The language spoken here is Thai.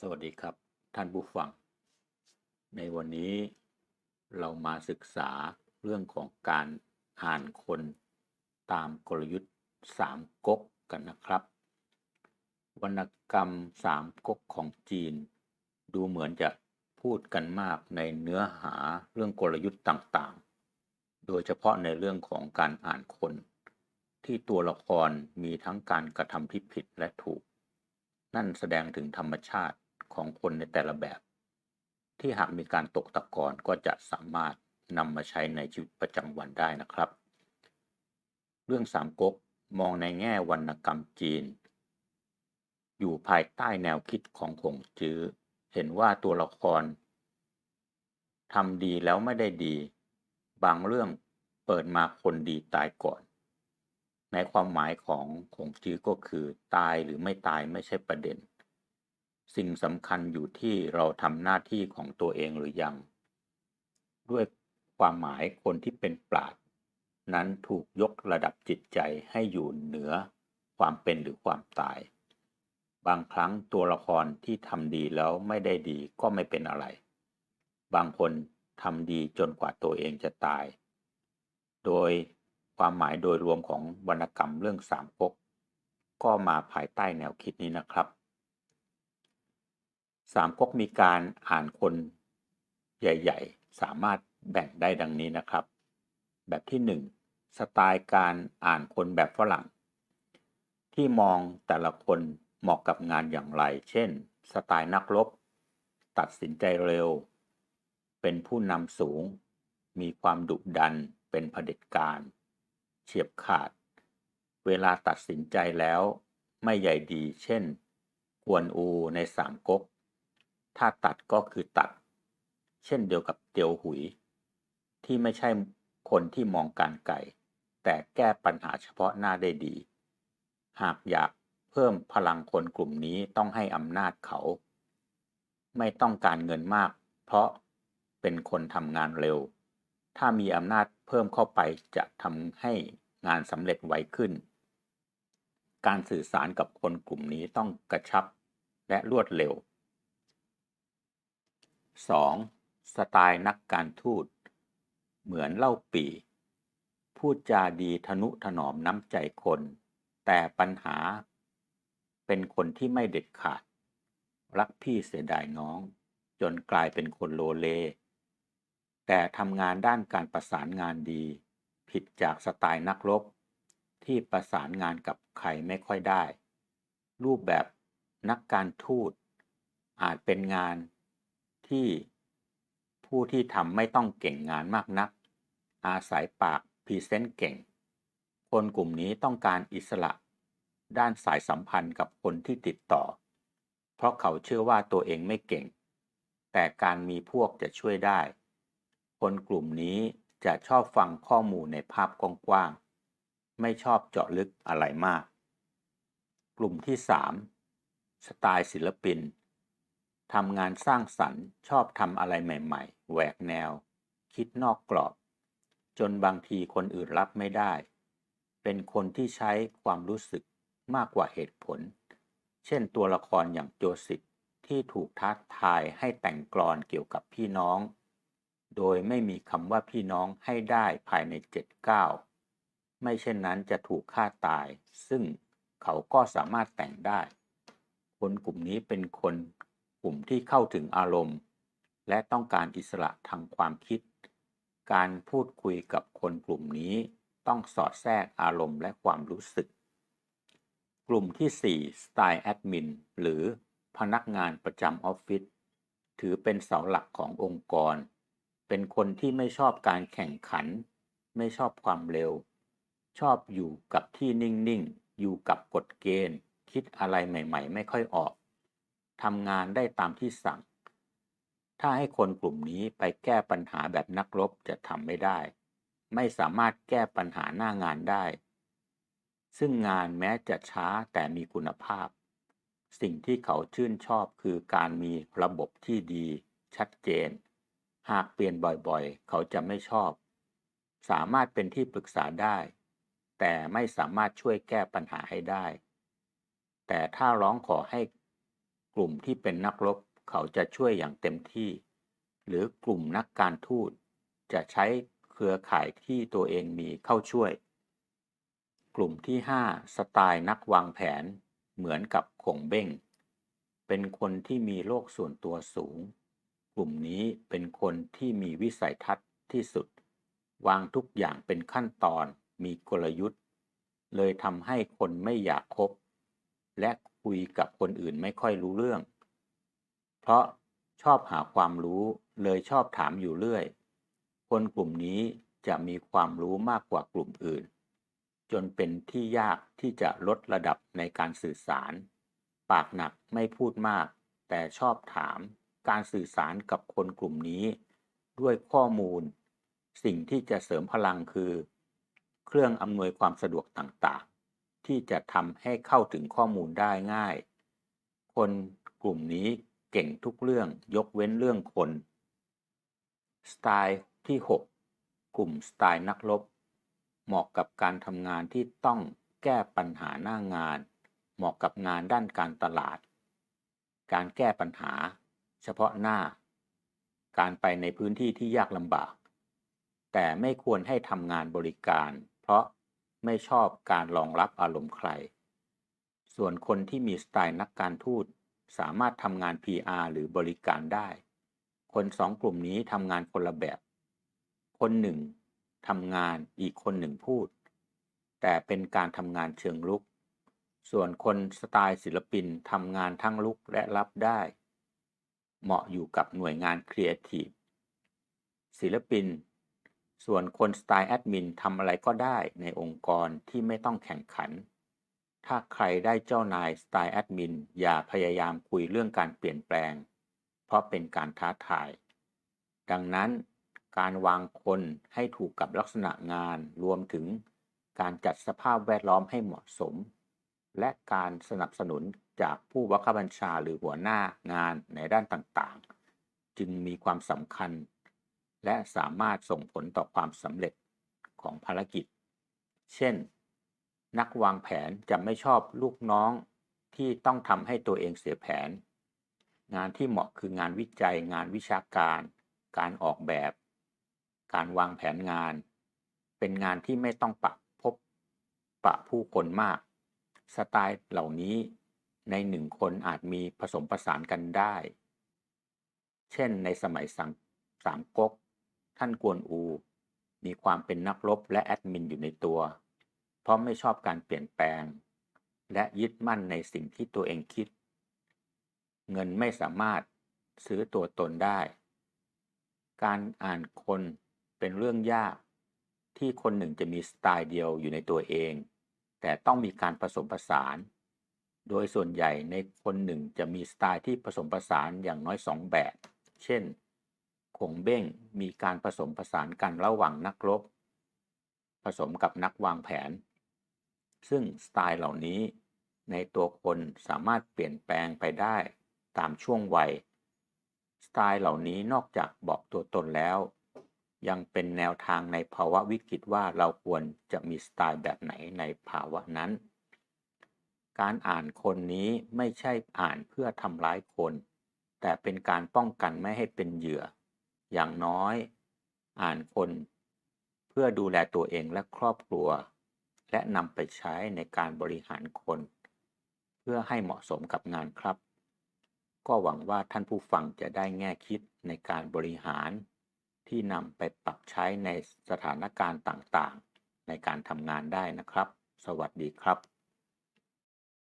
สวัสดีครับท่านผู้ฟัง ในวันนี้เรามาศึกษาเรื่องของการอ่านคนตามกลยุทธ์สามก๊กกันนะครับ วรรณกรรมสามก๊กของจีน ดูเหมือนจะพูดกันมากในเนื้อหาเรื่องกลยุทธ์ต่างๆ โดยเฉพาะในเรื่องของการอ่านคน ที่ตัวละครมีทั้งการกระทำที่ผิดและถูก นั่นแสดงถึงธรรมชาติ ของคนในแต่ละแบบ ที่หากมีการตกตะกอนก็จะสามารถนำมาใช้ในชีวิตประจำวันได้นะครับ เรื่องสามก๊กมองในแง่วรรณกรรมจีน อยู่ภายใต้แนวคิดของคงจื้อ เห็นว่าตัวละครทำดีแล้วไม่ได้ดี บางเรื่องเปิดมาคนดีตายก่อน ในความหมายของคงจื้อก็คือตายหรือไม่ตายไม่ใช่ประเด็น สิ่งสำคัญอยู่ที่เราทำหน้าที่ของตัวเองหรือยัง ด้วยความหมายคนที่เป็นปราดนั้นถูกยกระดับจิตใจให้อยู่เหนือความเป็นหรือความตาย บางครั้งตัวละครที่ทำดีแล้วไม่ได้ดีก็ไม่เป็นอะไร บางคนทำดีจนกว่าตัวเองจะตาย โดยความหมายโดยรวมของวรรณกรรมเรื่องสามก๊กก็มาภายใต้แนวคิดนี้นะครับ สามก๊กมีการอ่านคนใหญ่ ๆ สามารถแบ่งได้ดังนี้นะครับ แบบที่หนึ่งสไตล์การอ่านคนแบบฝรั่ง ที่มองแต่ละคนเหมาะกับงานอย่างไร เช่น สไตล์นักรบ ตัดสินใจเร็ว เป็นผู้นำสูง มีความดุดัน เป็นเผด็จการ เฉียบขาด เวลาตัดสินใจแล้วไม่ใหญ่ดี เช่น กวนอูในสามก๊ก ถ้าตัดก็คือตัด เช่นเดียวกับเตียวหุย ที่ไม่ใช่คนที่มองการไกลแต่แก้ปัญหาเฉพาะหน้าได้ดี หากอยากเพิ่มพลังคนกลุ่มนี้ต้องให้อำนาจเขา ไม่ต้องการเงินมาก เพราะเป็นคนทำงานเร็ว ถ้ามีอำนาจเพิ่มเข้าไปจะทำให้งานสำเร็จไวขึ้น การสื่อสารกับคนกลุ่มนี้ต้องกระชับและรวดเร็ว 2. สไตล์นักการทูต เหมือนเล่าปีพูดจาดีทนุถนอมน้ำใจคน แต่ปัญหา เป็นคนที่ไม่เด็ดขาด รักพี่เสียดายน้อง จนกลายเป็นคนโลเล แต่ทำงานด้านการประสานงานดี ผิดจากสไตล์นักรบ ที่ประสานงานกับใครไม่ค่อยได้ รูปแบบนักการทูตอาจเป็นงาน ที่ผู้ที่ทำไม่ต้องเก่งงานมากนัก อาศัยปากพรีเซนต์เก่ง คนกลุ่มนี้ต้องการอิสระ ด้านสายสัมพันธ์กับคนที่ติดต่อ เพราะเขาเชื่อว่าตัวเองไม่เก่ง แต่การมีพวกจะช่วยได้ คนกลุ่มนี้จะชอบฟังข้อมูลในภาพกว้างๆ ไม่ชอบเจาะลึกอะไรมาก กลุ่มที่ 3 สไตล์ศิลปิน ทำงานสร้างสรรค์ชอบทำอะไรใหม่ ๆ แหวกแนว คิดนอกกรอบ จนบางทีคนอื่นรับไม่ได้ เป็นคนที่ใช้ความรู้สึกมากกว่าเหตุผล เช่นตัวละครอย่างโจสิตที่ถูกท้าทายให้แต่งกลอนเกี่ยวกับพี่น้อง โดยไม่มีคำว่าพี่น้องให้ได้ภายในเจ็ดเก้าไม่เช่นนั้นจะถูกฆ่าตาย ซึ่งเขาก็สามารถแต่งได้ คนกลุ่มนี้เป็นคน กลุ่มที่เข้าถึงอารมณ์ และต้องการอิสระทางความคิด การพูดคุยกับคนกลุ่มนี้ต้องสอดแทรกอารมณ์และความรู้สึก กลุ่มที่ 4 สไตล์แอดมินหรือพนักงานประจำออฟฟิศถือเป็นเสาหลักขององค์กร เป็นคนที่ไม่ชอบการแข่งขัน ไม่ชอบความเร็ว ชอบอยู่กับที่นิ่ง ๆ อยู่กับกฎเกณฑ์ คิดอะไรใหม่ ๆ ไม่ค่อยออก ทำงานได้ตามที่สั่ง ถ้าให้คนกลุ่มนี้ไปแก้ปัญหาแบบนักรบจะทำไม่ได้ ไม่สามารถแก้ปัญหาหน้างานได้ ซึ่งงานแม้จะช้าแต่มีคุณภาพ สิ่งที่เขาชื่นชอบคือการมีระบบที่ดี ชัดเจน หากเปลี่ยนบ่อยๆ เขาจะไม่ชอบ สามารถเป็นที่ปรึกษาได้ แต่ไม่สามารถช่วยแก้ปัญหาให้ได้ แต่ถ้าร้องขอให้ กลุ่มที่เป็นนักรบเขาจะช่วยอย่างเต็มที่ หรือกลุ่มนักการทูตจะใช้เครือข่ายที่ตัวเองมีเข้าช่วย กลุ่มที่ 5 สไตล์นักวางแผนเหมือนกับขงเบ้ง เป็นคนที่มีโลกส่วนตัวสูง กลุ่มนี้เป็นคนที่มีวิสัยทัศน์ที่สุด วางทุกอย่างเป็นขั้นตอน มีกลยุทธ์ เลยทำให้คนไม่อยากคบ และคุยกับคนอื่นไม่ค่อยรู้เรื่อง เพราะชอบหาความรู้เลยชอบถามอยู่เรื่อย คนกลุ่มนี้จะมีความรู้มากกว่ากลุ่มอื่น จนเป็นที่ยากที่จะลดระดับในการสื่อสาร ปากหนักไม่พูดมาก แต่ชอบถามการสื่อสารกับคนกลุ่มนี้ ด้วยข้อมูล สิ่งที่จะเสริมพลังคือ เครื่องอำนวยความสะดวกต่างๆ ที่จะทำให้เข้าถึงข้อมูลได้ง่าย คนกลุ่มนี้เก่งทุกเรื่องยกเว้นเรื่องคน สไตล์ที่ 6 กลุ่มสไตล์นักรบเหมาะกับการทำงานที่ต้องแก้ปัญหาหน้างาน เหมาะกับงานด้านการตลาด การแก้ปัญหา เฉพาะหน้า การไปในพื้นที่ที่ยากลำบาก แต่ไม่ควรให้ทำงานบริการ เพราะ ไม่ชอบการรองรับอารมณ์ใคร ส่วนคนที่มีสไตล์นักการทูตสามารถทำงาน PR หรือบริการได้ คนสองกลุ่มนี้ทำงานคนละแบบ คนหนึ่งทำงานอีกคนหนึ่งพูด แต่เป็นการทำงานเชิงลุก ส่วนคนสไตล์ศิลปินทำงานทั้งลุกและรับได้ เหมาะอยู่กับหน่วยงานครีเอทีฟศิลปิน ส่วนคนสไตล์แอดมินทำอะไรก็ได้ในองค์กรที่ไม่ต้องแข่งขัน ถ้าใครได้เจ้านายสไตล์แอดมินอย่าพยายามคุยเรื่องการเปลี่ยนแปลง เพราะเป็นการท้าทาย ดังนั้นการวางคนให้ถูกกับลักษณะงานรวมถึงการจัดสภาพแวดล้อมให้เหมาะสม และการสนับสนุนจากผู้บังคับบัญชาหรือหัวหน้างานในด้านต่างๆ จึงมีความสำคัญ และสามารถส่งผลต่อความสำเร็จของภารกิจ เช่น นักวางแผนจะไม่ชอบลูกน้องที่ต้องทำให้ตัวเองเสียแผน งานที่เหมาะคืองานวิจัย งานวิชาการ การออกแบบ การวางแผนงาน เป็นงานที่ไม่ต้องปะพบปะผู้คนมาก สไตล์เหล่านี้ในหนึ่งคนอาจมีผสมผสานกันได้ เช่นในสมัยสังสามก๊ก ท่านกวนอู มีความเป็นนักรบและแอดมินอยู่ในตัว เพราะไม่ชอบการเปลี่ยนแปลง และยึดมั่นในสิ่งที่ตัวเองคิด เงินไม่สามารถซื้อตัวตนได้ การอ่านคนเป็นเรื่องยาก ที่คนหนึ่งจะมีสไตล์เดียวอยู่ในตัวเอง แต่ต้องมีการผสมผสาน โดยส่วนใหญ่ในคนหนึ่งจะมีสไตล์ที่ผสมผสานอย่างน้อยสองแบบ เช่น คงเบ้งมีการผสมผสานกันระหว่างนักรบ ผสมกับนักวางแผน ซึ่งสไตล์เหล่านี้ในตัวคนสามารถเปลี่ยนแปลงไปได้ตามช่วงวัย สไตล์เหล่านี้นอกจากบอกตัวตนแล้ว ยังเป็นแนวทางในภาวะวิกฤตว่าเราควรจะมีสไตล์แบบไหนในภาวะนั้น การอ่านคนนี้ไม่ใช่อ่านเพื่อทำร้ายคน แต่เป็นการป้องกันไม่ให้เป็นเหยื่อ อย่างน้อย อ่านคน เพื่อดูแลตัวเองและครอบครัว และนำไปใช้ในการบริหารคน เพื่อให้เหมาะสมกับงานครับ ก็หวังว่าท่านผู้ฟังจะได้แง่คิดในการบริหาร ที่นำไปปรับใช้ในสถานการณ์ต่างๆ ในการทำงานได้นะครับ สวัสดีครับ